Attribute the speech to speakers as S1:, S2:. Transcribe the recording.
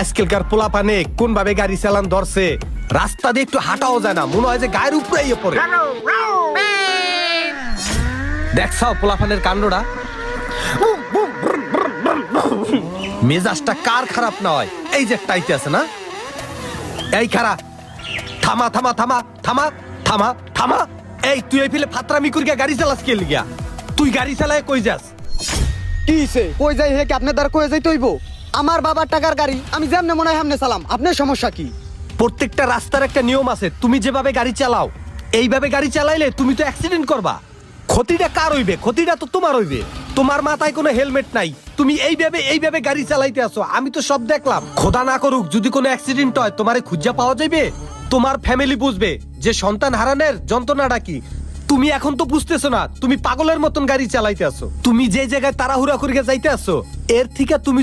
S1: আজকালকার পোলা পানে কোন ভাবে গাড়ি চালান ধরছে? রাস্তা দিয়ে একটু হাঁটাও যায় না মনে হয় যে গায়ের উপরে ইয়ে পড়ে। দেখছাও পোলাপানের কাণ্ডটা। মেজাজটা কার খারাপ না হয়? এই যে টাইতে আছে না? এই খারা থামা থামা থামা থামা থামা থামা। এই তুই এই ফেলে ফাতরামি করিয়া গাড়ি চালাস কে লিগা তুই গাড়ি চালায় কই যাস?
S2: কি কই যাই হে কি আপনার দ্বার কই যাই তৈব আমার বাবার টাকার গাড়ি, আমি যেমনে মনে হয় হামনে সালাম আপনার সমস্যা কি?
S1: প্রত্যেকটা রাস্তার একটা নিয়ম আছে, তুমি যেভাবে গাড়ি চালাও, এইভাবে গাড়ি চালাইলে তুমি তো অ্যাক্সিডেন্ট করবা। ক্ষতিটা কার হইবে? ক্ষতিটা তো তোমার হইবে। তোমার মাথায় কোনো হেলমেট নাই, তুমি এইভাবে এইভাবে গাড়ি চালাইতে আসো আমি তো সব দেখলাম। খোদা না করুক, যদি কোনো অ্যাক্সিডেন্ট হয়, তোমারে খুঁজা পাওয়া যাবে তোমার ফ্যামিলি বুঝবে যে সন্তান হারানোর যন্ত্রণাটা কি। তুমি এখন তো বুঝতেছো না, তুমি পাগলের মতন গাড়ি চালাইতে আসো তুমি যে জায়গায় তাড়াহুড়া করিয়া যাইতে আসো এর থেকে তুমি